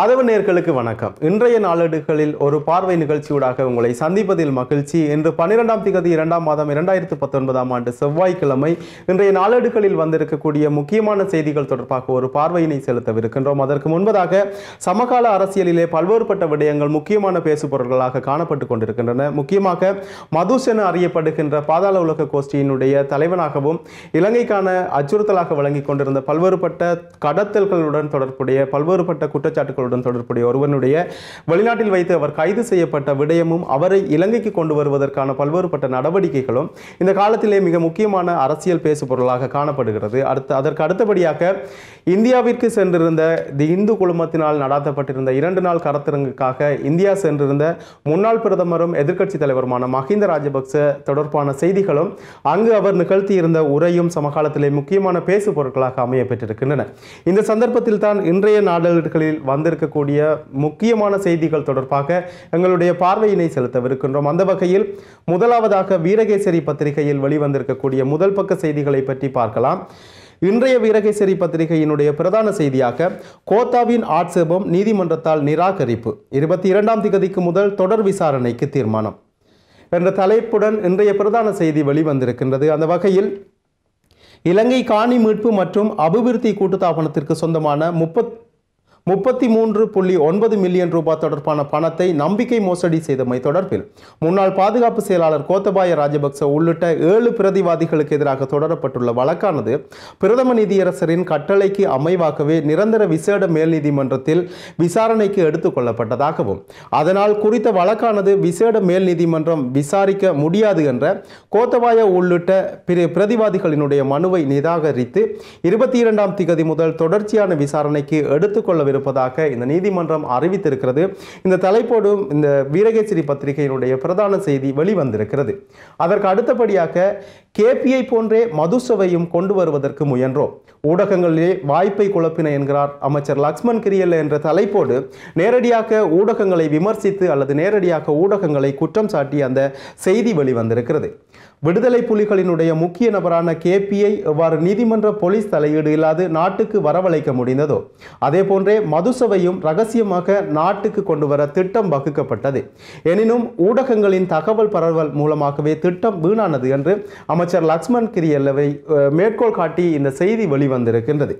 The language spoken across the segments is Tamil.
ஆதவ நேர்களுக்கு வணக்கம். இன்றைய நாளேடுகளில் ஒரு பார்வை நிகழ்ச்சியூடாக உங்களை சந்திப்பதில் மகிழ்ச்சி. இன்று பன்னிரெண்டாம் திகதி இரண்டாம் மாதம் இரண்டாயிரத்து பத்தொன்பதாம் ஆண்டு செவ்வாய்க்கிழமை இன்றைய நாளேடுகளில் வந்திருக்கக்கூடிய முக்கியமான செய்திகள் தொடர்பாக ஒரு பார்வையினை செலுத்தவிருக்கின்றோம். அதற்கு முன்பதாக சமகால அரசியலிலே பல்வேறுபட்ட விடயங்கள் முக்கியமான பேசுபொருள்களாக காணப்பட்டு கொண்டிருக்கின்றன. முக்கியமாக மதுஸ் என அறியப்படுகின்ற பாதாள உலக கோஷ்டியினுடைய தலைவனாகவும் இலங்கைக்கான அச்சுறுத்தலாக வழங்கிக் கொண்டிருந்த பல்வேறுபட்ட கடத்தல்களுடன் தொடர்புடைய பல்வேறுபட்ட குற்றச்சாட்டுகளுடன் தொடர்புடைய ஒருவனுடைய வெளிநாட்டில் வைத்து அவர் கைது செய்யப்பட்ட விடயமும் அவரை இலங்கைக்கு கொண்டு வருவதற்கான பல்வேறுபட்ட நடவடிக்கைகளும் இந்த காலத்திலே மிக முக்கியமான அரசியல் பேசு பொருளாக காணப்படுகிறது. அடுத்து அதற்கு அடுத்தபடியாக இந்தியாவிற்கு சென்றிருந்த தி இந்து குழுமத்தினால் நடாத்தப்பட்டிருந்த இரண்டு நாள் கருத்தரங்குக்காக இந்தியா சென்றிருந்த முன்னாள் பிரதமரும் எதிர்க்கட்சி தலைவருமான மஹிந்த ராஜபக்ச தொடர்பான செய்திகளும் அங்கு அவர் நிகழ்த்தியிருந்த உரையும் சமகாலத்திலே முக்கியமான பேசு பொருட்களாக அமைய பெற்றிருக்கின்றன இந்த சந்தர்ப்பத்தில் தான் இன்றைய நாடுகளில் இருக்கக்கூடிய முக்கியமான செய்திகள் தொடர்பாக எங்களுடைய பார்வையினை செலுத்தவிருக்கின்றோம். அந்த வகையில் முதலாவதாக வீரகேசரி பத்திரிகையில் வெளிவந்திருக்கக்கூடிய முதல் பக்க செய்திகளை பற்றி பார்க்கலாம். இன்றைய வீரகேசரி பத்திரிகையினுடைய பிரதான செய்தியாக கோத்தாவின் ஆட்சேபம் நீதிமன்றத்தால் நிராகரிப்பு இருபத்தி இரண்டாம் திகதிக்கு முதல் தொடர் விசாரணைக்கு தீர்மானம் என்ற தலைப்புடன் இன்றைய பிரதான செய்தி வெளிவந்திருக்கின்றது. அந்த வகையில் இலங்கை காணி மீட்பு மற்றும் அபிவிருத்தி கூட்டுத்தாபனத்திற்கு சொந்தமான முப்பத் முப்பத்தி மூன்று புள்ளி ஒன்பது மில்லியன் ரூபாய் தொடர்பான பணத்தை நம்பிக்கை மோசடி செய்தமை தொடர்பில். முன்னாள் பாதுகாப்பு செயலாளர் கோத்தபாய ராஜபக்ச உள்ளிட்ட ஏழு பிரதிவாதிகளுக்கு எதிராக தொடரப்பட்டுள்ள வழக்கானது பிரதம நீதியரசரின் கட்டளைக்கு அமைவாகவே நிரந்தர விசேட மேல் நீதிமன்றத்தில் விசாரணைக்கு எடுத்துக் கொள்ளப்பட்டதாகவும் அதனால் குறித்த வழக்கானது விசேட மேல் நீதிமன்றம் விசாரிக்க முடியாது என்ற கோத்தபாய உள்ளிட்ட பிற பிரதிவாதிகளினுடைய மனுவை நிராகரித்து இருபத்தி இரண்டாம் திகதி முதல் தொடர்ச்சியான விசாரணைக்கு எடுத்துக்கொள்ள இருப்பதாக இந்த நீதிமன்றம் அறிவித்திருக்கிறது. இந்த தலைப்போடும் இந்த வீரகேசரி பத்திரிகையினுடைய பிரதான செய்தி வெளிவந்திருக்கிறது. அதற்கு அடுத்தபடியாக கேபிஐ போன்றே மதுசவையும் கொண்டு வருவதற்கு முயன்றோம். ஊடகங்களிலே வாய்ப்பை குழப்பின என்கிறார் அமைச்சர் லக்ஷ்மண் கிரியல்ல என்ற தலைப்போடு நேரடியாக ஊடகங்களை விமர்சித்து அல்லது நேரடியாக ஊடகங்களை குற்றம் சாட்டி அந்த செய்தி வெளிவந்திருக்கிறது. விடுதலை புலிகளினுடைய முக்கிய நபரான கேபிஐ எவ்வாறு நீதிமன்ற போலீஸ் தலையீடு இல்லாது நாட்டுக்கு வரவழைக்க முடிந்ததோ? அதே போன்றே மதுசவையும் ரகசியமாக நாட்டுக்கு கொண்டு வர திட்டம் வகுக்கப்பட்டது. எனினும் ஊடகங்களின் தகவல் பரவல் மூலமாகவே திட்டம் வீணானது என்று அமைச்சர் லக்ஷ்மண் கிரியல்லவை மேற்கோள் காட்டி இந்த செய்தி வெளிவந்திருக்கின்றது.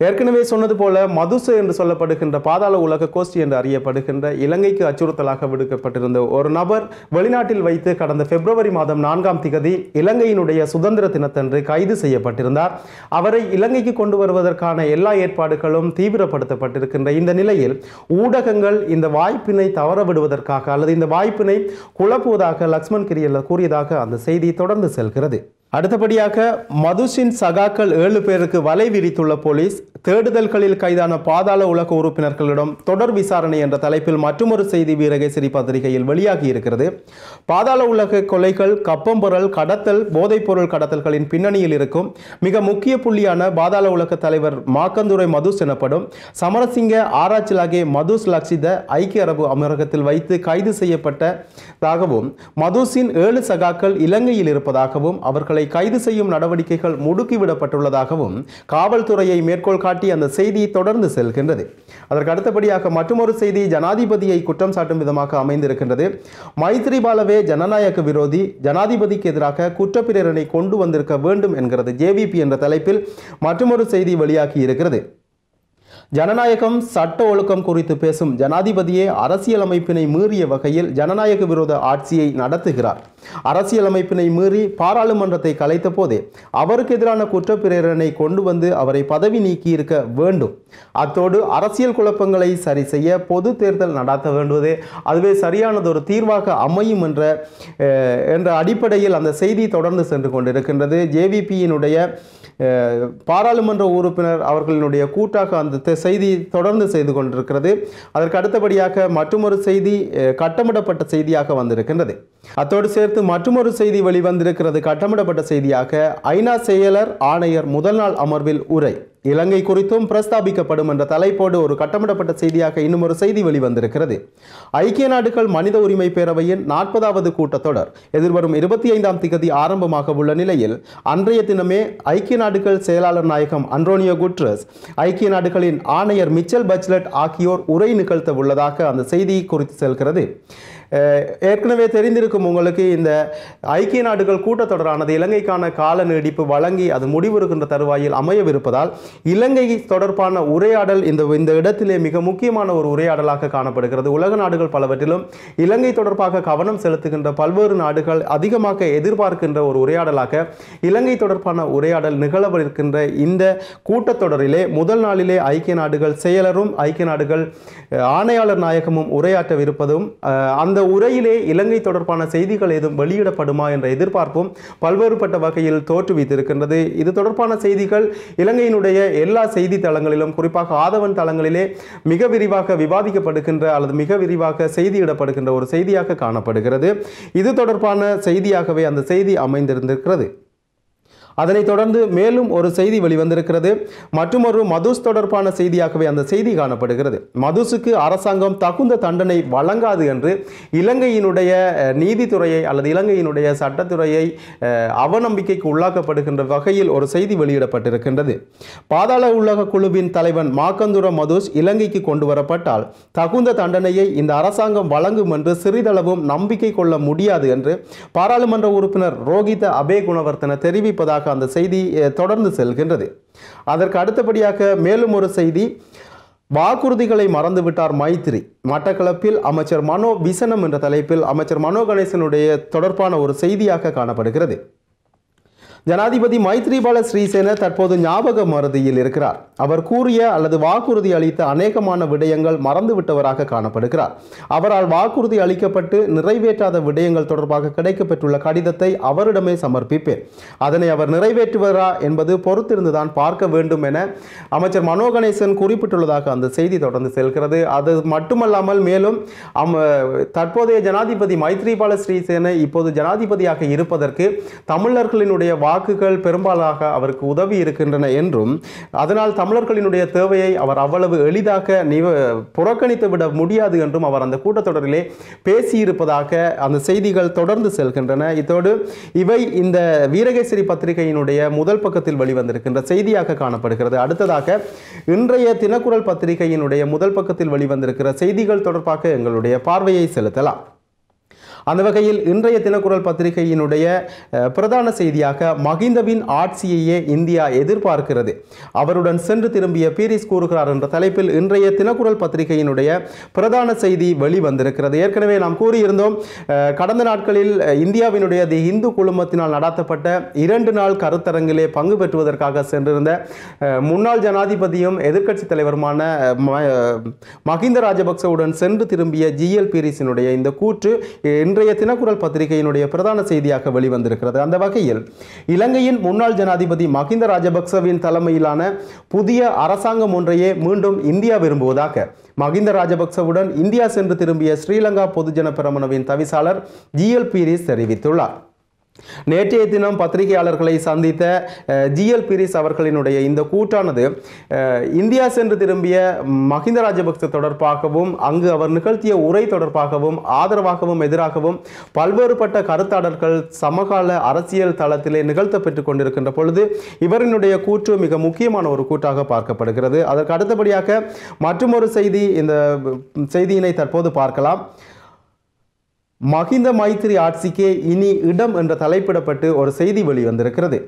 ஏற்கனவே சொன்னது போல மதுசு என்று சொல்லப்படுகின்ற பாதாள உலக கோஷ்டி என்று அறியப்படுகின்ற இலங்கைக்கு அச்சுறுத்தலாக விடுக்கப்பட்டிருந்த ஒரு நபர் வெளிநாட்டில் வைத்து கடந்த பிப்ரவரி மாதம் நான்காம் திகதி இலங்கையினுடைய சுதந்திர தினத்தன்று கைது செய்யப்பட்டிருந்தார். அவரை இலங்கைக்கு கொண்டு வருவதற்கான எல்லா ஏற்பாடுகளும் தீவிரப்படுத்தப்பட்டிருக்கின்ற இந்த நிலையில் ஊடகங்கள் இந்த வாய்ப்பினை தவற விடுவதற்காக அல்லது இந்த வாய்ப்பினை குழப்புவதாக லக்ஷ்மண் கிரியல்ல கூறியதாக அந்த செய்தி தொடர்ந்து செல்கிறது. அடுத்தபடியாக மதுஷின் சகாக்கள் ஏழு பேருக்கு வலை விரித்துள்ள போலீஸ் தேடுதல்களில் கைதான பாதாள உலக உறுப்பினர்களிடம் தொடர் விசாரணை என்ற தலைப்பில் மற்றொரு செய்தி வீரகேசரி பத்திரிகையில் வெளியாகி இருக்கிறது. பாதாள உலக கொலைகள் கப்பம்பொருள் கடத்தல் போதைப்பொருள் கடத்தல்களின் பின்னணியில் இருக்கும் மிக முக்கிய புள்ளியான பாதாள உலக தலைவர் மாக்கந்துரை மதுஸ் எனப்படும் சமரசிங்க ஆராய்ச்சிலாகே மதுஸ் லக்ஷித ஐக்கிய அரபு அமீரகத்தில் வைத்து கைது செய்யப்பட்டதாகவும் மதுஷின் ஏழு சகாக்கள் இலங்கையில் இருப்பதாகவும் அவர்களை கைது செய்யும் நடவடிக்கைகள் முடுக்கிவிடப்பட்டுள்ளதாகவும் காவல்துறையை மேற்கோள் காட்டி அந்த செய்தி தொடர்ந்து செல்கின்றது. அதற்கு அடுத்தபடியாக மற்றொரு செய்தி ஜனாதிபதியை குற்றம் சாட்டும் விதமாக அமைந்திருக்கின்றது. மைத்ரிபாலவே ஜனநாயக விரோதி ஜனாதிபதிக்கு எதிராக குற்றப்பிரேரணை கொண்டு வந்திருக்க வேண்டும் என்கிறது ஜேவிபி என்ற தலைப்பில் மற்றொரு செய்தி வெளியாகி இருக்கிறது. ஜனநாயகம் சட்ட ஒழுக்கம் குறித்து பேசும் ஜனாதிபதியே அரசியலமைப்பினை மீறிய வகையில் ஜனநாயக விரோத ஆட்சியை நடத்துகிறார். அரசியலமைப்பினை மீறி பாராளுமன்றத்தை கலைத்த போதே அவருக்கு எதிரான குற்றப்பிரேரணை கொண்டு வந்து அவரை பதவி நீக்கி இருக்க வேண்டும். அத்தோடு அரசியல் குழப்பங்களை சரி செய்ய பொது தேர்தல் நடத்த வேண்டுவதே அதுவே சரியானதொரு தீர்வாக அமையும் என்ற என்ற அடிப்படையில் அந்த செய்தி தொடர்ந்து சென்று கொண்டிருக்கின்றது. ஜேவிபியினுடைய பாராளுமன்ற உறுப்பினர் அவர்களினுடைய கூட்டாக அந்த செய்தி தொடர்ந்து செய்து கொண்டிருக்கிறது. அதற்கு அடுத்தபடியாக மற்றொரு செய்தி கட்டமிடப்பட்ட செய்தியாக வந்திருக்கின்றது. அத்தோடு சேர்த்து மற்றொரு செய்தி வெளிவந்திருக்கிறது. கட்டமிடப்பட்ட செய்தியாக ஐநா செயலர் ஆணையர் முதல் நாள் அமர்வில் உரை. இலங்கை குறித்தும் பிரஸ்தாபிக்கப்படும் என்ற தலைப்போடு ஒரு கட்டமிடப்பட்ட செய்தியாக இன்னும் ஒரு செய்தி வெளிவந்திருக்கிறது. ஐக்கிய நாடுகள் மனித உரிமை பேரவையின் நாற்பதாவது கூட்டத்தொடர் எதிர்வரும் இருபத்தி ஐந்தாம் திகதி ஆரம்பமாக உள்ள நிலையில் அன்றைய தினமே ஐக்கிய நாடுகள் செயலாளர் நாயகம் அன்ரோனியோ குட்ரஸ் ஐக்கிய நாடுகளின் ஆணையர் மிச்சல் பச்லட் ஆகியோர் உரை நிகழ்த்த உள்ளதாக அந்த செய்தி குறித்து செல்கிறது. ஏற்கனவே தெரிந்திருக்கும் உங்களுக்கு இந்த ஐக்கிய நாடுகள் கூட்டத்தொடரானது இலங்கைக்கான கால நீடிப்பு வழங்கி அது முடிவுறுகின்ற தருவாயில் அமையவிருப்பதால் இலங்கை தொடர்பான உரையாடல் இந்த இந்த இடத்திலே மிக முக்கியமான ஒரு உரையாடலாக காணப்படுகிறது. உலக நாடுகள் பலவற்றிலும் இலங்கை தொடர்பாக கவனம் செலுத்துகின்ற பல்வேறு நாடுகள் அதிகமாக எதிர்பார்க்கின்ற ஒரு உரையாடலாக இலங்கை தொடர்பான உரையாடல் நிகழவிருக்கின்ற இந்த கூட்டத்தொடரிலே முதல் நாளிலே ஐக்கிய நாடுகள் செயலரும் ஐக்கிய நாடுகள் ஆணையாளர் நாயகமும் உரையாற்றவிருப்பதும் அந்த அந்த உரையிலே இலங்கை தொடர்பான செய்திகள் ஏதும் வெளியிடப்படுமா என்ற எதிர்பார்ப்பும் பல்வேறுபட்ட வகையில் தோற்றுவித்திருக்கின்றது. இது தொடர்பான செய்திகள் இலங்கையினுடைய எல்லா செய்தி தளங்களிலும் குறிப்பாக ஆதவன் தளங்களிலே மிக விரிவாக விவாதிக்கப்படுகின்ற அல்லது மிக விரிவாக செய்தியிடப்படுகின்ற ஒரு செய்தியாக காணப்படுகிறது. இது தொடர்பான செய்தியாகவே அந்த செய்தி அமைந்திருந்திருக்கிறது. அதனைத் தொடர்ந்து மேலும் ஒரு செய்தி வெளிவந்திருக்கிறது. மற்றொரு மதுஸ் தொடர்பான செய்தியாகவே அந்த செய்தி காணப்படுகிறது. மதுசுக்கு அரசாங்கம் தகுந்த தண்டனை வழங்காது என்று இலங்கையினுடைய நீதித்துறையை அல்லது இலங்கையினுடைய சட்டத்துறையை அவநம்பிக்கைக்கு உள்ளாக்கப்படுகின்ற வகையில் ஒரு செய்தி வெளியிடப்பட்டிருக்கின்றது. பாதாள உலக குழுவின் தலைவன் மாக்கந்துர மதுஸ் இலங்கைக்கு கொண்டு வரப்பட்டால் தகுந்த தண்டனையை இந்த அரசாங்கம் வழங்கும் என்று சிறிதளவும் நம்பிக்கை கொள்ள முடியாது என்று பாராளுமன்ற உறுப்பினர் ரோகித அபே குணவர்த்தன தெரிவிப்பதாக அந்த செய்தி தொடர்ந்து செல்கின்றது. அதற்கு அடுத்தபடியாக மேலும் ஒரு செய்தி வாக்குறுதிகளை மறந்துவிட்டார் மைத்திரி. மட்டக்களப்பில் அமைச்சர் மனோ விசனம் என்ற தலைப்பில் அமைச்சர் மனோ கணேசனுடைய தொடர்பான ஒரு செய்தியாக காணப்படுகிறது. ஜனாதிபதி மைத்ரிபால ஸ்ரீசேன தற்போது ஞாபக மருதியில் இருக்கிறார். அவர் கூறிய அல்லது வாக்குறுதி அளித்த அநேகமான விடயங்கள் மறந்துவிட்டவராக காணப்படுகிறார். அவரால் வாக்குறுதி அளிக்கப்பட்டு நிறைவேற்றாத விடயங்கள் தொடர்பாக கிடைக்கப்பெற்றுள்ள கடிதத்தை அவரிடமே சமர்ப்பிப்பேன். அதனை அவர் நிறைவேற்றுவரா என்பது பொறுத்திருந்துதான் பார்க்க வேண்டும் என அமைச்சர் மனோ கணேசன் குறிப்பிட்டுள்ளதாக அந்த செய்தி தொடர்ந்து செல்கிறது. அது மட்டுமல்லாமல் மேலும் அம் தற்போதைய ஜனாதிபதி மைத்ரிபால ஸ்ரீசேன இப்போது ஜனாதிபதியாக இருப்பதற்கு தமிழர்களினுடைய வாக்குகள் பெரும்பாலாக அவருக்கு உதவி இருக்கின்றன என்றும் அதனால் தமிழர்களினுடைய தேவையை அவர் அவ்வளவு எளிதாக நிவ புறக்கணித்து விட முடியாது என்றும் அவர் அந்த கூட்டத்தொடரிலே பேசியிருப்பதாக அந்த செய்திகள் தொடர்ந்து செல்கின்றன. இதோடு இவை இந்த வீரகேசரி பத்திரிகையினுடைய முதல் பக்கத்தில் வெளிவந்திருக்கின்ற செய்தியாக காணப்படுகிறது. அடுத்ததாக இன்றைய தினக்குரல் பத்திரிகையினுடைய முதல் பக்கத்தில் வெளிவந்திருக்கிற செய்திகள் தொடர்பாக எங்களுடைய பார்வையை செலுத்தலாம். அந்த வகையில் இன்றைய தினக்குரல் பத்திரிகையினுடைய பிரதான செய்தியாக மகிந்தவின் ஆட்சியையே இந்தியா எதிர்பார்க்கிறது. அவருடன் சென்று திரும்பிய பீரிஸ் கூறுகிறார் என்ற தலைப்பில் இன்றைய தினக்குரல் பத்திரிகையினுடைய பிரதான செய்தி வெளிவந்திருக்கிறது. ஏற்கனவே நாம் கூறியிருந்தோம் கடந்த நாட்களில் இந்தியாவினுடைய தி இந்து குழுமத்தினால் நடத்தப்பட்ட இரண்டு நாள் கருத்தரங்கிலே பங்கு பெற்றுவதற்காக சென்றிருந்த முன்னாள் ஜனாதிபதியும் எதிர்க்கட்சி தலைவருமான ம- மகிந்த ராஜபக்சவுடன் சென்று திரும்பிய ஜிஎல் பீரிஸினுடைய இந்த கூற்று இன்றைய தினக்குரல் பத்திரிகையினுடைய பிரதான செய்தியாக வெளிவந்திருக்கிறது. அந்த வகையில் இலங்கையின் முன்னாள் ஜனாதிபதி மகிந்த ராஜபக்சவின் தலைமையிலான புதிய அரசாங்கம் ஒன்றையே மீண்டும் இந்தியா விரும்புவதாக மகிந்த ராஜபக்சவுடன் இந்தியா சென்று திரும்பிய ஸ்ரீலங்கா பொதுஜன பிரமணவின் தவிசாளர் ஜிஎல் பீரிஸ் தெரிவித்துள்ளார். நேற்றைய தினம் பத்திரிகையாளர்களை சந்தித்த ஜிஎல் பிரிஸ் அவர்களினுடைய இந்த கூட்டானது இந்தியா சென்று திரும்பிய மஹிந்த ராஜபக்ச தொடர்பாகவும் அங்கு அவர் நிகழ்த்திய உரை தொடர்பாகவும் ஆதரவாகவும் எதிராகவும் பல்வேறுபட்ட கருத்தாடல்கள் சமகால அரசியல் தளத்திலே நிகழ்த்தப்பட்டுக் கொண்டிருக்கின்ற பொழுது இவரினுடைய கூற்று மிக முக்கியமான ஒரு கூட்டாக பார்க்கப்படுகிறது. அதற்கு அடுத்தபடியாக மற்றொரு செய்தி இந்த செய்தியினை தற்போது பார்க்கலாம். மகிந்த மைத்திரி ஆட்சிக்கே இனி இடம் என்ற தலைப்பிடப்பட்டு ஒரு செய்தி வெளிவந்திருக்கிறது.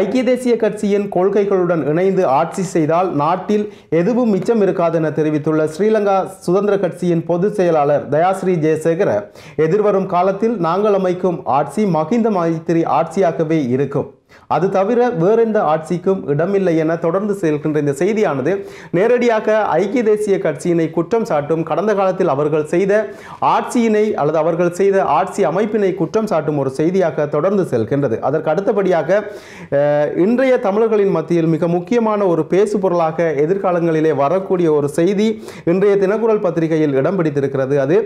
ஐக்கிய தேசிய கட்சியின் கொள்கைகளுடன் இணைந்து ஆட்சி செய்தால் நாட்டில் எதுவும் மிச்சம் இருக்காது என தெரிவித்துள்ள ஸ்ரீலங்கா சுதந்திர கட்சியின் பொதுச் செயலாளர் தயாஸ்ரீ ஜெயசேகர எதிர்வரும் காலத்தில் நாங்கள் அமைக்கும் ஆட்சி மஹிந்த மைத்திரி ஆட்சியாகவே இருக்கும். அது தவிர வேறெந்த ஆட்சிக்கும் இடமில்லை என தொடர்ந்து செல்கின்ற இந்த செய்தியானது நேரடியாக ஐக்கிய தேசிய கட்சியினை குற்றம் சாட்டும் கடந்த காலத்தில் அவர்கள் செய்த ஆட்சியினை அல்லது அவர்கள் செய்த ஆட்சி அமைப்பினை குற்றம் சாட்டும் ஒரு செய்தியாக தொடர்ந்து செல்கின்றது. அதற்கு அடுத்தபடியாக இன்றைய தமிழர்களின் மத்தியில் மிக முக்கியமான ஒரு பேசு பொருளாக எதிர்காலங்களிலே வரக்கூடிய ஒரு செய்தி இன்றைய தினக்குரல் பத்திரிகையில் இடம் பிடித்திருக்கிறது. அது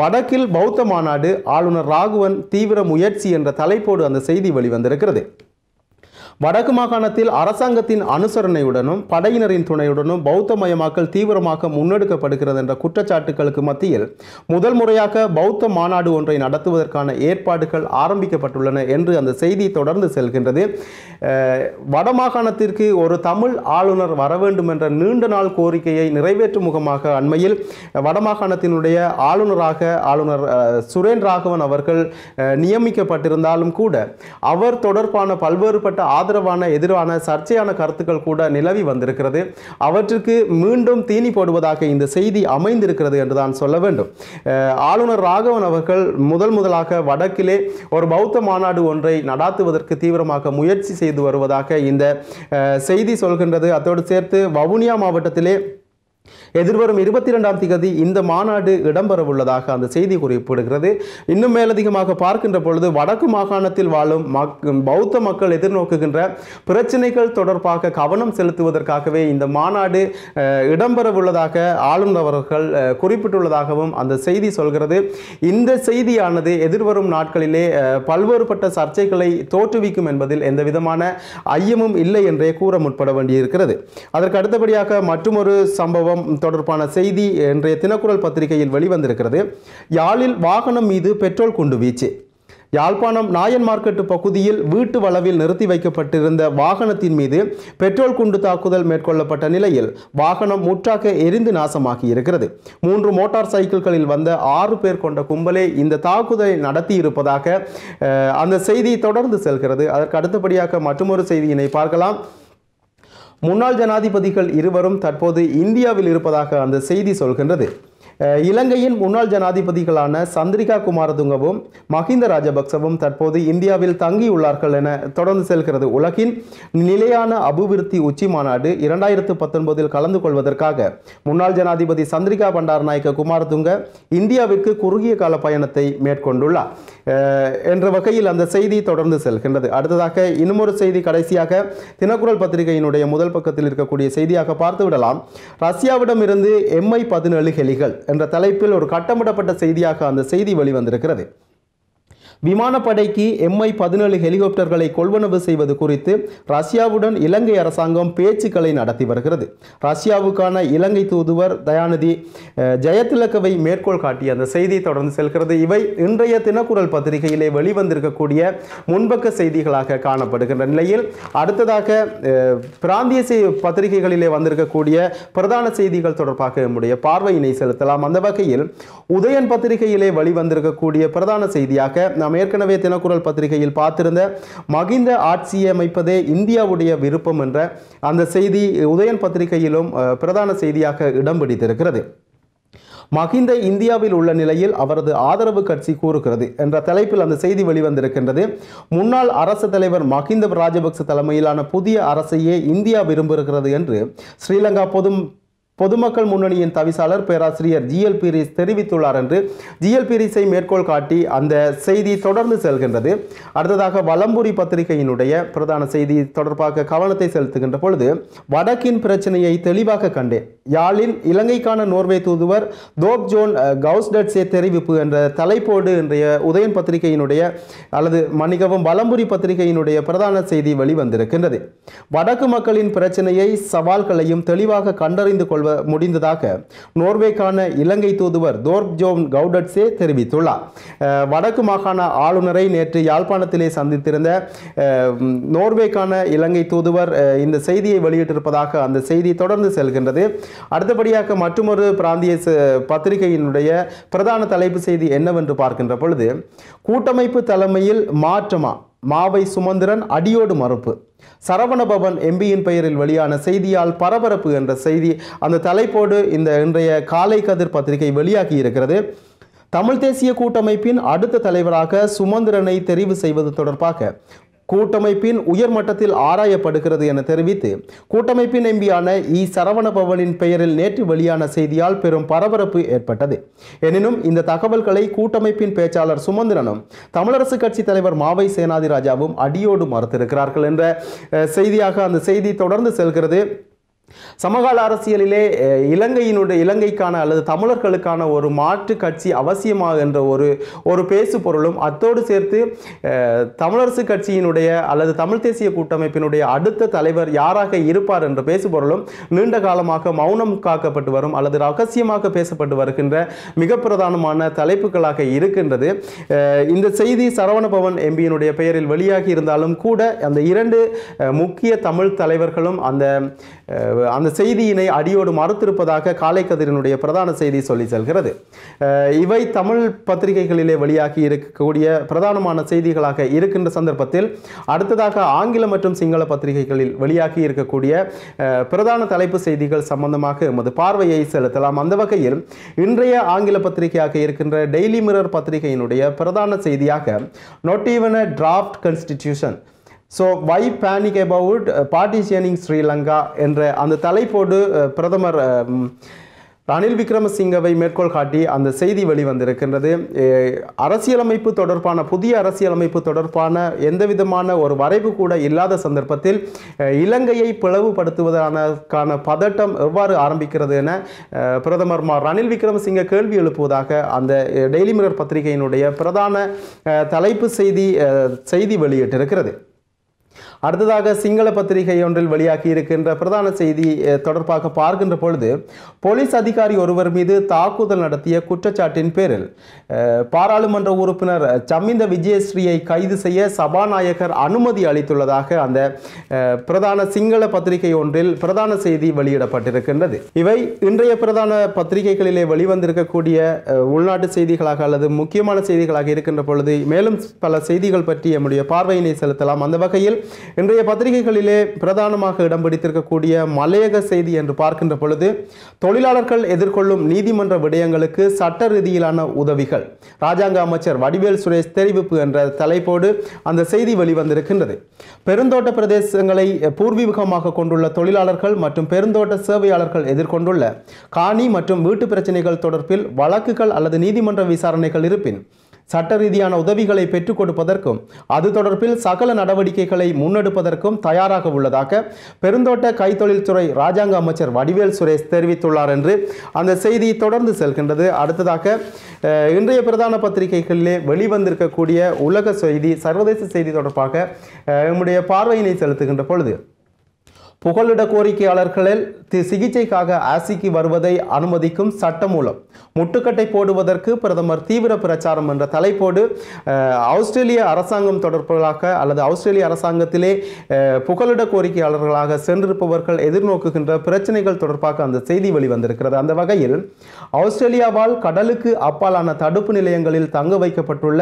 வடக்கில் பௌத்த மாநாடு ஆளுநர் ராகுவன் தீவிர முயற்சி என்ற தலைப்போடு அந்த செய்தி வெளிவந்திருக்கிறது. வடக்கு மாகாணத்தில் அரசாங்கத்தின் அனுசரணையுடனும் படையினரின் துணையுடனும் பௌத்த மயமாக்கல் தீவிரமாக முன்னெடுக்கப்படுகிறது என்ற குற்றச்சாட்டுகளுக்கு மத்தியில் முதல் முறையாக பௌத்த மாநாடு ஒன்றை நடத்துவதற்கான ஏற்பாடுகள் ஆரம்பிக்கப்பட்டுள்ளன என்று அந்த செய்தி தொடர்ந்து செல்கின்றது. வடமாகாணத்திற்கு ஒரு தமிழ் ஆளுநர் வர வேண்டும் என்ற நீண்ட நாள் கோரிக்கையை நிறைவேற்றும் முகமாக அண்மையில் வடமாகாணத்தினுடைய ஆளுநராக ஆளுநர் சுரேன் ராகவன் அவர்கள் நியமிக்கப்பட்டிருந்தாலும் கூட அவர் தொடர்பான பல்வேறுபட்ட ஆதரவான எதிரான சர்ச்சையான கருத்துக்கள் கூட நிலவி வந்திருக்கிறது. அவற்றுக்கு மீண்டும் தீனி போடுவதாக இந்த செய்தி அமைந்திருக்கிறது என்று தான் சொல்ல வேண்டும். ஆளுநர் ராகவன் அவர்கள் முதல் முதலாக வடக்கிலே ஒரு பௌத்த மாநாடு ஒன்றை நடாத்துவதற்கு தீவிரமாக முயற்சி செய்து வருவதாக இந்த செய்தி சொல்கின்றது. அத்தோடு சேர்த்து வவுனியா மாவட்டத்திலே எதிர்வரும் இருபத்தி இரண்டாம் திகதி இந்த மாநாடு இடம்பெறவுள்ளதாக அந்த செய்தி குறிப்பிடுகிறது. இன்னும் மேலதிகமாக பார்க்கின்ற பொழுது வடக்கு மாகாணத்தில் வாழும் மக் பௌத்த மக்கள் எதிர்நோக்குகின்ற பிரச்சனைகள் தொடர்பாக கவனம் செலுத்துவதற்காகவே இந்த மாநாடு இடம்பெறவுள்ளதாக ஆளுநர் அவர்கள் குறிப்பிட்டுள்ளதாகவும் அந்த செய்தி சொல்கிறது. இந்த செய்தியானது எதிர்வரும் நாட்களிலே பல்வேறுபட்ட சர்ச்சைகளை தோற்றுவிக்கும் என்பதில் எந்த விதமான ஐயமும் இல்லை என்றே கூற முற்பட வேண்டியிருக்கிறது. அதற்கு அடுத்தபடியாக மற்றொரு சம்பவம் தொடர்பான செய்தி இன்றைய தினக்குரல் பத்திரிகையில் வெளிவந்திருக்கிறது. யாழில் வாகனம் மீது பெட்ரோல் குண்டு வீச்சு. யாழ்ப்பாணம் நாயன் மார்க்கெட்டு பகுதியில் வீட்டு வளவில் நிறுத்தி வைக்கப்பட்டிருந்த வாகனத்தின் மீது பெட்ரோல் குண்டு தாக்குதல் மேற்கொள்ளப்பட்ட நிலையில் வாகனம் முற்றாக எரிந்து நாசமாகி இருக்கிறது மூன்று மோட்டார் சைக்கிள்களில் வந்த ஆறு பேர் கொண்ட கும்பலே இந்த தாக்குதலை நடத்தி இருப்பதாக அந்த செய்தி தொடர்ந்து செல்கிறது. அதற்கு அடுத்தபடியாக மற்றொரு செய்தியினை பார்க்கலாம். முன்னாள் ஜனாதிபதிகள் இருவரும் தற்போது இந்தியாவில் இருப்பதாக அந்த செய்தி சொல்கின்றது. இலங்கையின் முன்னாள் ஜனாதிபதிகளான சந்திரிகா குமாரதுங்கவும் மஹிந்த ராஜபக்சவும் தற்போது இந்தியாவில் தங்கியுள்ளார்கள் என தொடர்ந்து செல்கிறது. உலகின் நிலையான அபிவிருத்தி உச்சி மாநாடு இரண்டாயிரத்து பத்தொன்பதில் கலந்து கொள்வதற்காக முன்னாள் ஜனாதிபதி சந்திரிகா பண்டாரநாயக்க குமாரதுங்க இந்தியாவிற்கு குறுகிய கால பயணத்தை மேற்கொண்டுள்ளார். என்ற வகையில் அந்த செய்தி தொடர்ந்து செல்கின்றது. அடுத்ததாக இன்னுமொரு செய்தி கடைசியாக தினக்குரல் பத்திரிகையினுடைய முதல் பக்கத்தில் இருக்கக்கூடிய செய்தியாக பார்த்து விடலாம் எம்ஐ பதினேழு ஹெலிகள் என்ற தலைப்பில் ஒரு கட்டமிடப்பட்ட செய்தியாக அந்த செய்தி வெளிவந்திருக்கிறது. விமானப்படைக்கு எம்ஐ பதினேழு ஹெலிகாப்டர்களை கொள்வனவு செய்வது குறித்து ரஷ்யாவுடன் இலங்கை அரசாங்கம் பேச்சுக்களை நடத்தி வருகிறது. ரஷ்யாவுக்கான இலங்கை தூதுவர் தயாநிதி ஜெயதிலக்கவை ஜெயதிலகவை மேற்கோள் காட்டிய அந்த செய்தி தொடர்ந்து செல்கிறது. இவை இன்றைய தினக்குரல் பத்திரிகையிலே வெளிவந்திருக்கக்கூடிய முன்பக்க செய்திகளாக காணப்படுகின்ற நிலையில் அடுத்ததாக பிராந்திய பத்திரிகைகளிலே வந்திருக்கக்கூடிய பிரதான செய்திகள் தொடர்பாக நம்முடைய பார்வையினை செலுத்தலாம். அந்த வகையில் உதயன் பத்திரிகையிலே வெளிவந்திருக்கக்கூடிய பிரதான செய்தியாக நாம் ஏற்கனவே தினக்குரல் பத்திரிகையில் பார்த்திருந்த மகிந்த ஆட்சியை அமைப்பதே இந்தியாவுடைய விருப்பம் என்ற அந்த செய்தி உதயன் பத்திரிகையிலும் பிரதான செய்தியாக இடம் பிடித்திருக்கிறது. மகிந்த இந்தியாவில் உள்ள நிலையில் அவரது ஆதரவு கட்சி கூறுகிறது என்ற தலைப்பில் அந்த செய்தி வெளிவந்திருக்கின்றது. முன்னாள் அரசு தலைவர் மகிந்த ராஜபக்ச தலைமையிலான புதிய அரசையே இந்தியா விரும்புகிறது என்று ஸ்ரீலங்கா பொது பொதுமக்கள் முன்னணியின் தவிசாளர் பேராசிரியர் ஜிஎல் பீரிஸ் தெரிவித்துள்ளார் என்று ஜிஎல் பீரிஸை மேற்கோள் காட்டி அந்த செய்தி தொடர்ந்து செல்கின்றது. அடுத்ததாக வலம்புரி பத்திரிகையினுடைய பிரதான செய்தி தொடர்பாக கவனத்தை செலுத்துகின்ற பொழுது வடக்கின் பிரச்சனையை தெளிவாக கண்டேன் யாழின் இலங்கைக்கான நோர்வே தூதுவர் தோப் ஜோன் கவுஸ்டட்ஸே தெரிவிப்பு என்ற தலைப்போடு இன்றைய உதயன் பத்திரிகையினுடைய அல்லது மன்னிக்கவும் வலம்புரி பத்திரிகையினுடைய பிரதான செய்தி வெளிவந்திருக்கின்றது. வடக்கு மக்களின் பிரச்சனையை சவால்களையும் தெளிவாக கண்டறிந்து கொள்வ முடிந்ததாக நோர்வேக்கான இலங்கை தூதுவர் தோர்ப் ஜோன் கவுடட்ஸே தெரிவித்துள்ளார் வடக்கு மாகாண ஆளுநரை நேற்று யாழ்ப்பாணத்திலே சந்தித்திருந்த நோர்வேக்கான இலங்கை தூதுவர் இந்த செய்தியை வெளியிட்டிருப்பதாக அந்த செய்தி தொடர்ந்து செல்கின்றது. அடுத்தபடியாக மற்றொரு பிராந்திய ச- பத்திரிகையினுடைய பிரதான தலைப்பு செய்தி என்னவென்று பார்க்கின்ற பொழுது கூட்டமைப்பு தலைமையில் மாற்றமா? மாவை சுமந்திரன் அடியோடு மறுப்பு. சரவணபவன் எம்பியின் பெயரில் வெளியான செய்தியால் பரபரப்பு என்ற செய்தி அந்த தலைப்போடு இந்த இன்றைய காலை கதிர் பத்திரிகை வெளியாகி இருக்கிறது. தமிழ் தேசிய கூட்டமைப்பின் அடுத்த தலைவராக சுமந்திரனை தெரிவு செய்வது தொடர்பாக கூட்டமைப்பின் உயர்மட்டத்தில் ஆராயப்படுகிறது என தெரிவித்து கூட்டமைப்பின் எம்பியான இ. சரவணபவனின் பெயரில் நேற்று வெளியான செய்தியால் பெரும் பரபரப்பு ஏற்பட்டது. எனினும் இந்த தகவல்களை கூட்டமைப்பின் பேச்சாளர் சுமந்திரனும் தமிழரசு கட்சி தலைவர் மாவை சேனாதிராஜாவும் அடியோடு மறுத்திருக்கிறார்கள் என்ற செய்தியாக அந்த செய்தி தொடர்ந்து செல்கிறது. சமகால அரசியலிலே இலங்கையினுடைய இலங்கைக்கான அல்லது தமிழர்களுக்கான ஒரு மாற்று கட்சி அவசியமாக என்ற ஒரு ஒரு பேசு பொருளும் அத்தோடு சேர்த்து தமிழரசு கட்சியினுடைய அல்லது தமிழ் தேசிய கூட்டமைப்பினுடைய அடுத்த தலைவர் யாராக இருப்பார் என்ற பேசு பொருளும் நீண்ட காலமாக மௌனம் காக்கப்பட்டு வரும் அல்லது ரகசியமாக பேசப்பட்டு வருகின்ற மிக பிரதானமான தலைப்புகளாக இருக்கின்றது. இந்த செய்தி சரவணபவன் எம்பியினுடைய பெயரில் வெளியாகி இருந்தாலும் கூட அந்த இரண்டு முக்கிய தமிழ் தலைவர்களும் அந்த அந்த செய்தியினை அடியோடு மறுத்திருப்பதாக காலை கதிரினுடைய பிரதான செய்தி சொல்லி செல்கிறது. இவை தமிழ் பத்திரிகைகளிலே வெளியாகி இருக்கக்கூடிய பிரதானமான செய்திகளாக இருக்கின்ற சந்தர்ப்பத்தில் அடுத்ததாக ஆங்கில மற்றும் சிங்கள பத்திரிகைகளில் வெளியாகி இருக்கக்கூடிய பிரதான தலைப்பு செய்திகள் சம்பந்தமாக எமது பார்வையை செலுத்தலாம். அந்த வகையில் இன்றைய ஆங்கில பத்திரிகையாக இருக்கின்ற டெய்லி மிரர் பத்திரிகையினுடைய பிரதான செய்தியாக note even a draft constitution so why panic about partitioning Sri Lanka என்ற அந்த தலைப்போடு uh, பிரதமர் um, ரணில் விக்ரமசிங்கவை மேற்கோள் காட்டி அந்த செய்தி வெளிவந்திருக்கின்றது. அரசியலமைப்பு தொடர்பான புதிய அரசியலமைப்பு தொடர்பான எந்தவிதமான ஒரு வரைவு கூட இல்லாத சந்தர்ப்பத்தில் இலங்கையை பிளவுபடுத்துவதற்கான பதட்டம் எவ்வாறு ஆரம்பிக்கிறது என பிரதமர் மா ரணில் விக்ரமசிங்க கேள்வி எழுப்புவதாக அந்த டெய்லி மிரர் பத்திரிகையினுடைய பிரதான தலைப்பு செய்தி செய்தி வெளியிட்டிருக்கிறது. அடுத்ததாக சிங்கள பத்திரிகை ஒன்றில் வெளியாகி இருக்கின்ற பிரதான செய்தி தொடர்பாக பார்க்கின்ற பொழுது போலீஸ் அதிகாரி ஒருவர் மீது தாக்குதல் நடத்திய குற்றச்சாட்டின் பேரில் பாராளுமன்ற உறுப்பினர் சமிந்த விஜயஸ்ரீயை கைது செய்ய சபாநாயகர் அனுமதி அளித்துள்ளதாக அந்த பிரதான சிங்கள பத்திரிகை ஒன்றில் பிரதான செய்தி வெளியிடப்பட்டிருக்கின்றது. இவை இன்றைய பிரதான பத்திரிகைகளிலே வெளிவந்திருக்கக்கூடிய உள்நாட்டு செய்திகளாக அல்லது முக்கியமான செய்திகளாக இருக்கின்ற பொழுது மேலும் பல செய்திகள் பற்றி நம்முடைய பார்வையினை செலுத்தலாம். அந்த வகையில் இன்றைய பத்திரிகைகளிலே பிரதானமாக இடம் பிடித்திருக்கக்கூடிய மலையக செய்தி என்று பார்க்கின்ற பொழுது தொழிலாளர்கள் எதிர்கொள்ளும் நீதிமன்ற விடயங்களுக்கு சட்ட ரீதியிலான உதவிகள். ராஜாங்க அமைச்சர் வடிவேல் சுரேஷ் தெரிவிப்பு என்ற தலைப்போடு அந்த செய்தி வெளிவந்திருக்கின்றது. பெருந்தோட்ட பிரதேசங்களை பூர்வீகமாக கொண்டுள்ள தொழிலாளர்கள் மற்றும் பெருந்தோட்ட சேவையாளர்கள் எதிர்கொண்டுள்ள காணி மற்றும் வீட்டு பிரச்சனைகள் தொடர்பில் வழக்குகள் அல்லது நீதிமன்ற விசாரணைகள் இருப்பின் சட்ட ரீதியான உதவிகளை பெற்றுக் கொடுப்பதற்கும் அது தொடர்பில் சகல நடவடிக்கைகளை முன்னெடுப்பதற்கும் தயாராக உள்ளதாக பெருந்தோட்ட கைத்தொழில்துறை ராஜாங்க அமைச்சர் வடிவேல் சுரேஷ் தெரிவித்துள்ளார் என்று அந்த செய்தி தொடர்ந்து செல்கின்றது. அடுத்ததாக இன்றைய பிரதான பத்திரிகைகளிலே வெளிவந்திருக்கக்கூடிய உலக செய்தி சர்வதேச செய்தி தொடர்பாக நம்முடைய பார்வையினை செலுத்துகின்ற பொழுது புகலிட கோரிக்கையாளர்களில் தி- சிகிச்சைக்காக ஆசிக்கு வருவதை அனுமதிக்கும் சட்டமூலம் முட்டுக்கட்டை போடுவதற்கு பிரதமர் தீவிர பிரச்சாரம் என்ற தலைப்போடு ஆஸ்திரேலிய அரசாங்கம் தொடர்பாக அல்லது ஆஸ்திரேலிய அரசாங்கத்திலே புகலிட கோரிக்கையாளர்களாக சென்றிருப்பவர்கள் எதிர்நோக்குகின்ற பிரச்சனைகள் தொடர்பாக அந்த செய்தி வெளிவந்திருக்கிறது. அந்த வகையில் ஆஸ்திரேலியாவால் கடலுக்கு அப்பாலான தடுப்பு நிலையங்களில் தங்க வைக்கப்பட்டுள்ள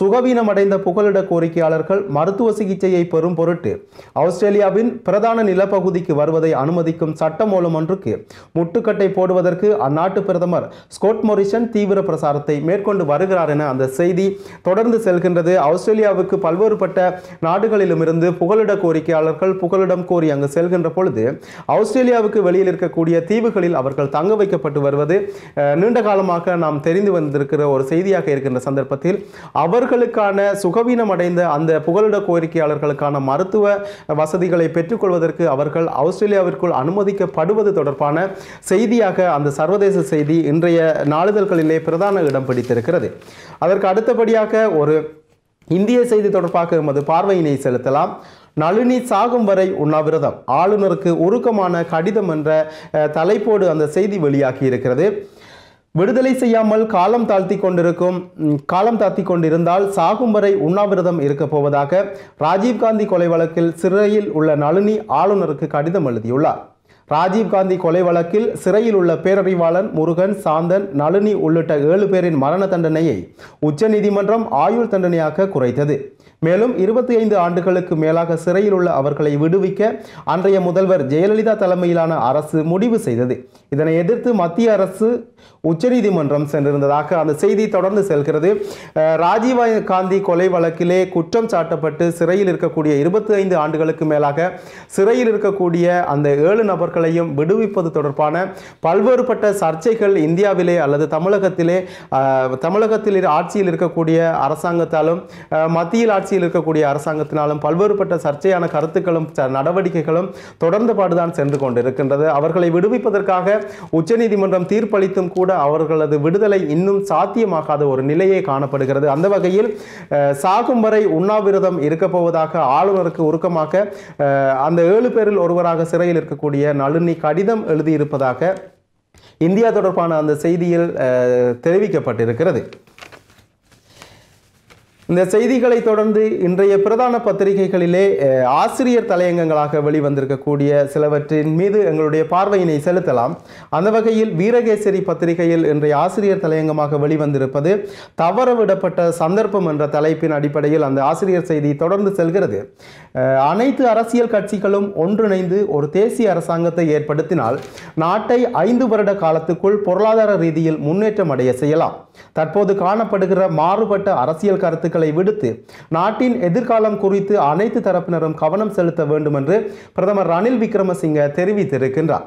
சுகவீனமடைந்த புகலிட கோரிக்கையாளர்கள் மருத்துவ சிகிச்சையை பெறும் பொருட்டு ஆஸ்திரேலியாவின் பிரதான பகுதிக்கு வருவதை அனுமதிக்கும் சட்டமூலம் ஒன்றுக்கு முட்டுக்கட்டை போடுவதற்கு அந்நாட்டு பிரதமர் ஸ்கோட் மொரிசன் தீவிர பிரசாரத்தை மேற்கொண்டு வருகிறார் என அந்த செய்தி தொடர்ந்து செல்கின்றது. ஆஸ்திரேலியாவுக்கு பல்வேறுபட்ட நாடுகளிலுமிருந்து புகலிட கோரிக்கையாளர்கள் புகலிடம் கோரி அங்கு செல்கின்ற பொழுது ஆஸ்திரேலியாவுக்கு வெளியில் இருக்கக்கூடிய தீவுகளில் அவர்கள் தங்க வைக்கப்பட்டு வருவது நீண்ட காலமாக நாம் தெரிந்து வந்திருக்கிற ஒரு செய்தியாக இருக்கின்ற சந்தர்ப்பத்தில் அவர்களுக்கான சுகவீனம் அடைந்த அந்த புகலிட கோரிக்கையாளர்களுக்கான மருத்துவ வசதிகளை பெற்றுக்கொள்வதற்கு அவர்கள் ஆஸ்திரேலியாவிற்குள் அனுமதிக்கப்படுவது தொடர்பான செய்தியாக அந்த சர்வதேச செய்தி இன்றைய நாளிதழ்களிலே பிரதான இடம் பிடித்திருக்கிறது. அதற்கு அடுத்தபடியாக ஒரு இந்திய செய்தி தொடர்பாக எமது பார்வையினை செலுத்தலாம். நளினி சாகும் வரை உண்ணாவிரதம். ஆளுநருக்கு உருக்கமான கடிதம் என்ற தலைப்போடு அந்த செய்தி வெளியாகி இருக்கிறது விடுதலை செய்யாமல் காலம் தாழ்த்தி கொண்டிருக்கும் காலம் தாழ்த்தி கொண்டிருந்தால் சாகும் வரை உண்ணாவிரதம் இருக்கப் போவதாக ராஜீவ்காந்தி கொலை வழக்கில் சிறையில் உள்ள நளினி ஆளுநருக்கு கடிதம் எழுதியுள்ளார். ராஜீவ்காந்தி கொலை வழக்கில் சிறையில் உள்ள பேரறிவாளன் முருகன் சாந்தன் நளினி உள்ளிட்ட ஏழு பேரின் மரண தண்டனையை உச்சநீதிமன்றம் ஆயுள் தண்டனையாக குறைத்தது. மேலும் இருபத்தி ஐந்து ஆண்டுகளுக்கு மேலாக சிறையில் உள்ள அவர்களை விடுவிக்க அன்றைய முதல்வர் ஜெயலலிதா தலைமையிலான அரசு முடிவு செய்தது. இதனை எதிர்த்து மத்திய அரசு உச்சநீதிமன்றம் சென்றிருந்ததாக அந்த செய்தி தொடர்ந்து செல்கிறது. ராஜீவ் காந்தி கொலை வழக்கிலே குற்றம் சாட்டப்பட்டு சிறையில் இருக்கக்கூடிய இருபத்தி ஐந்து ஆண்டுகளுக்கு மேலாக சிறையில் இருக்கக்கூடிய அந்த ஏழு நபர்களையும் விடுவிப்பது தொடர்பான பல்வேறுபட்ட சர்ச்சைகள் இந்தியாவிலே அல்லது தமிழகத்திலே தமிழகத்தில் இரு- ஆட்சியில் இருக்கக்கூடிய அரசாங்கத்தாலும் மத்தியில் ஆட்சியில் இருக்கக்கூடிய அரசாங்கத்தினாலும் பல்வேறுபட்ட சர்ச்சையான கருத்துக்களும் ச- நடவடிக்கைகளும் தொடர்ந்து பாடுதான் சென்று கொண்டிருக்கின்றது. அவர்களை விடுவிப்பதற்காக உச்சநீதிமன்றம் தீர்ப்பளித்தும் கூட அவர்களது விடுதலை இன்னும் சாத்தியமாகாத ஒரு நிலையே காணப்படுகிறது. அந்த வகையில் சாகும் வரை உண்ணாவிரதம் இருக்கப் போவதாக ஆளுநருக்கு உருக்கமாக அந்த ஏழு பேரில் ஒருவராக சிறையில் இருக்கக்கூடிய நளினி கடிதம் எழுதியிருப்பதாக இந்தியா தொடர்பான அந்த செய்தியில் தெரிவிக்கப்பட்டிருக்கிறது. இந்த செய்திகளை தொடர்ந்து இன்றைய பிரதான பத்திரிகைகளிலே ஆசிரியர் தலையங்கங்களாக வெளிவந்திருக்கக்கூடிய சிலவற்றின் மீது எங்களுடைய பார்வையினை செலுத்தலாம். அந்த வகையில் வீரகேசரி பத்திரிகையில் இன்றைய ஆசிரியர் தலையங்கமாக வெளிவந்திருப்பது தவறவிடப்பட்ட சந்தர்ப்பம் என்ற தலைப்பின் அடிப்படையில் அந்த ஆசிரியர் செய்தி தொடர்ந்து செல்கிறது. அனைத்து அரசியல் கட்சிகளும் ஒன்றிணைந்து ஒரு தேசிய அரசாங்கத்தை ஏற்படுத்தினால் நாட்டை ஐந்து வருட காலத்துக்குள் பொருளாதார ரீதியில் முன்னேற்றம் அடைய செய்யலாம். தற்போது காணப்படுகிற மாறுபட்ட அரசியல் கருத்துக்கள் விடுத்து நாட்டின் எதிர்காலம் குறித்து அனைத்து தரப்பினரும் கவனம் செலுத்த வேண்டும் என்று பிரதமர் ரணில் விக்ரமசிங்க தெரிவித்திருக்கின்றார்.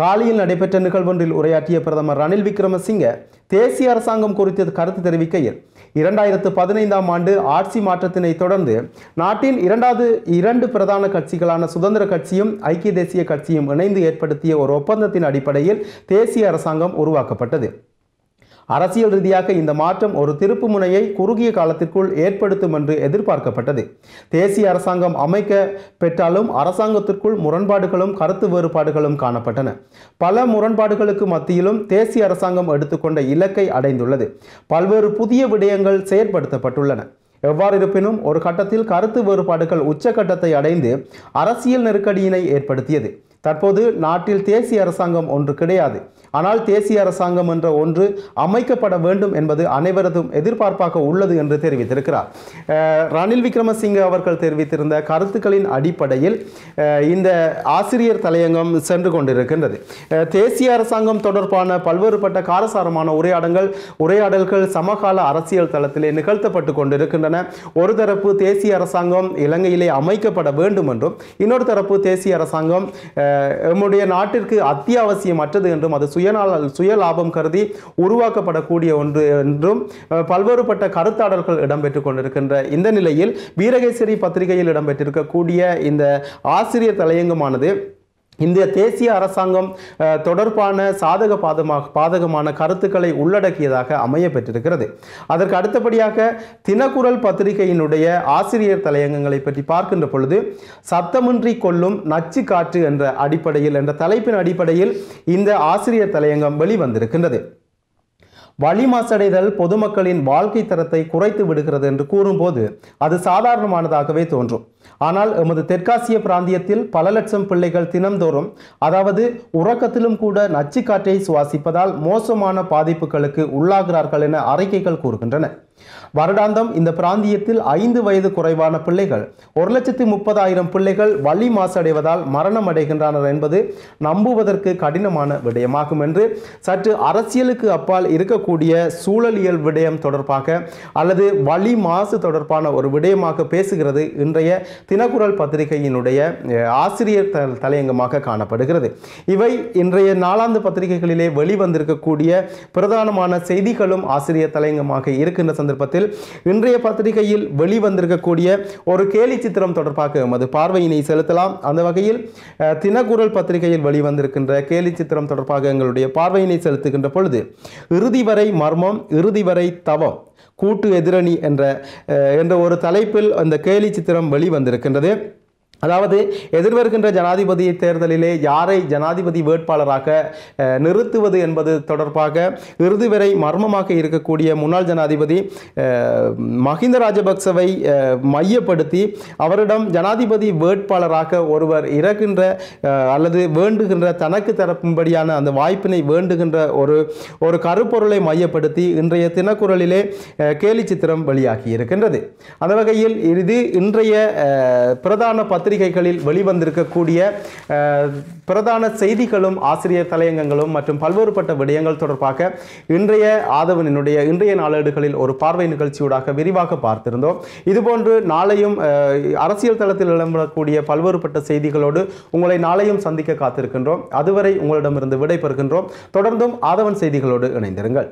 காலியில் நடைபெற்ற நிகழ்வொன்றில் உரையாற்றிய பிரதமர் ரணில் விக்ரமசிங்க தேசிய அரசாங்கம் குறித்து கருத்து தெரிவிக்கையில் இரண்டாயிரத்து பதினைந்தாம் ஆண்டு ஆட்சி மாற்றத்தினை தொடர்ந்து நாட்டின் இரண்டாவது இரண்டு பிரதான கட்சிகளான சுதந்திர கட்சியும் ஐக்கிய தேசிய கட்சியும் இணைந்து ஏற்படுத்திய ஒரு ஒப்பந்தத்தின் அடிப்படையில் தேசிய அரசாங்கம் உருவாக்கப்பட்டது. அரசியல் ரீதியாக இந்த மாற்றம் ஒரு திருப்பு முனையை குறுகிய காலத்திற்குள் ஏற்படுத்தும் என்று எதிர்பார்க்கப்பட்டது. தேசிய அரசாங்கம் அமைக்க பெற்றாலும் அரசாங்கத்திற்குள் முரண்பாடுகளும் கருத்து வேறுபாடுகளும் காணப்பட்டன. பல முரண்பாடுகளுக்கு மத்தியிலும் தேசிய அரசாங்கம் எடுத்துக்கொண்ட இலக்கை அடைந்துள்ளது. பல்வேறு புதிய விடயங்கள் செயற்படுத்தப்பட்டுள்ளன. எவ்வாறு இருப்பினும் ஒரு கட்டத்தில் கருத்து வேறுபாடுகள் உச்சக்கட்டத்தை அடைந்து அரசியல் நெருக்கடியினை ஏற்படுத்தியது. தற்போது நாட்டில் தேசிய அரசாங்கம் ஒன்று கிடையாது. ஆனால் தேசிய அரசாங்கம் என்ற ஒன்று அமைக்கப்பட வேண்டும் என்பது அனைவரதும் எதிர்பார்ப்பாக உள்ளது என்று தெரிவித்திருக்கிறார். ரணில் விக்ரமசிங்கே அவர்கள் தெரிவித்திருந்த கருத்துக்களின் அடிப்படையில் இந்த ஆசிரியர் தலையங்கம் சென்று கொண்டிருக்கின்றது. தேசிய அரசாங்கம் தொடர்பான பல்வேறுபட்ட காரசாரமான உரையாடங்கள் உரையாடல்கள் சமகால அரசியல் தளத்திலே நிகழ்த்தப்பட்டு கொண்டிருக்கின்றன. ஒரு தரப்பு தேசிய அரசாங்கம் இலங்கையிலே அமைக்கப்பட வேண்டும் என்றும் இன்னொரு தரப்பு தேசிய அரசாங்கம் நம்முடைய நாட்டிற்கு அத்தியாவசியமற்றது என்றும் அது சுயநாள சுய லாபம் கருதி உருவாக்கப்படக்கூடிய ஒன்று என்றும் பல்வேறுபட்ட கருத்தாடல்கள் இடம்பெற்று கொண்டிருக்கின்ற இந்த நிலையில் வீரகேசரி பத்திரிகையில் இடம்பெற்றிருக்கக்கூடிய இந்த ஆசிரியர் தலையங்கமானது இந்த தேசிய அரசாங்கம் தொடர்பான சாதக பாதமாக பாதகமான கருத்துக்களை உள்ளடக்கியதாக அமைய பெற்றிருக்கிறது. அதற்கு அடுத்தபடியாக தினக்குரல் பத்திரிகையினுடைய ஆசிரியர் தலையங்கங்களை பற்றி பார்க்கின்ற பொழுது சத்தமின்றி கொள்ளும் நச்சு காற்று என்ற அடிப்படையில் என்ற தலைப்பின் அடிப்படையில் இந்த ஆசிரியர் தலையங்கம் வெளிவந்திருக்கின்றது. வழி மாசடைதல் பொதுமக்களின் வாழ்க்கை தரத்தை குறைத்து விடுகிறது என்று கூறும்போது அது சாதாரணமானதாகவே தோன்றும். ஆனால் எமது தெற்காசிய பிராந்தியத்தில் பல லட்சம் பிள்ளைகள் தினம்தோறும் அதாவது உறக்கத்திலும் கூட நச்சுக்காற்றை சுவாசிப்பதால் மோசமான பாதிப்புகளுக்கு உள்ளாகிறார்கள் என அறிக்கைகள் கூறுகின்றன. வருடாந்தம் இந்த பிராந்தியத்தில் ஐந்து வயது குறைவான பிள்ளைகள் ஒரு லட்சத்தி முப்பதாயிரம் பிள்ளைகள் வழி மாசடைவதால் மரணம் அடைகின்றனர் என்பது நம்புவதற்கு கடினமான விடயமாகும் என்று சற்று அரசியலுக்கு அப்பால் இருக்கக்கூடிய சூழலியல் விடயம் தொடர்பாக அல்லது வழி மாசு தொடர்பான ஒரு விடயமாக பேசுகிறது இன்றைய தினக்குரல் பத்திரிகையினுடைய ஆசிரியர் த- தலையங்கமாக காணப்படுகிறது. இவை இன்றைய நாளாந்து பத்திரிகைகளிலே வெளிவந்திருக்கக்கூடிய பிரதானமான செய்திகளும் ஆசிரியர் தலையங்கமாக இருக்கின்ற சந்தர்ப்பத்தில் இன்றைய பத்திரிகையில் வெளிவந்திருக்கக்கூடிய ஒரு கேலி சித்திரம் தொடர்பாக எமது பார்வையினை செலுத்தலாம். அந்த வகையில் தினக்குரல் பத்திரிகையில் வெளிவந்திருக்கின்ற கேலி சித்திரம் தொடர்பாக எங்களுடைய பார்வையினை செலுத்துகின்ற பொழுது இறுதி வரை மர்மம் இறுதி வரை தவம் கூட்டு எதிரணி என்ற என்ற ஒரு தலைப்பில் அந்த கேலி சித்திரம் வெளிவந்திருக்கின்றது. அதாவது எதிர்வருகின்ற ஜனாதிபதி தேர்தலிலே யாரை ஜனாதிபதி வேட்பாளராக நிறுத்துவது என்பது தொடர்பாக இறுதி வரை மர்மமாக இருக்கக்கூடிய முன்னாள் ஜனாதிபதி மஹிந்த ராஜபக்சவை மையப்படுத்தி அவரிடம் ஜனாதிபதி வேட்பாளராக ஒருவர் இறக்கின்ற அல்லது வேண்டுகின்ற தனக்கு தரப்பும்படியான அந்த வாய்ப்பினை வேண்டுகின்ற ஒரு ஒரு கருப்பொருளை மையப்படுத்தி இன்றைய தினக்குரலிலே கேலி சித்திரம் வெளியாகி இருக்கின்றது. அந்த வகையில் இது இன்றைய பிரதான பத்திரிகை பத்திரிகைகளில் வெளிவந்திருக்கக்கூடிய பிரதான செய்திகளும் ஆசிரியர் தலையங்கங்களும் மற்றும் பல்வேறுபட்ட விடயங்கள் தொடர்பாக இன்றைய ஆதவனினுடைய இன்றைய நாளேடுகளில் ஒரு பார்வை நிகழ்ச்சியூடாக விரிவாக பார்த்திருந்தோம். இதுபோன்று நாளையும் அரசியல் தளத்தில் இடம்பெறக்கூடிய பல்வேறுபட்ட செய்திகளோடு உங்களை நாளையும் சந்திக்க காத்திருக்கின்றோம். அதுவரை உங்களிடமிருந்து விடை பெறுகின்றோம் தொடர்ந்தும் ஆதவன் செய்திகளோடு இணைந்திருங்கள்.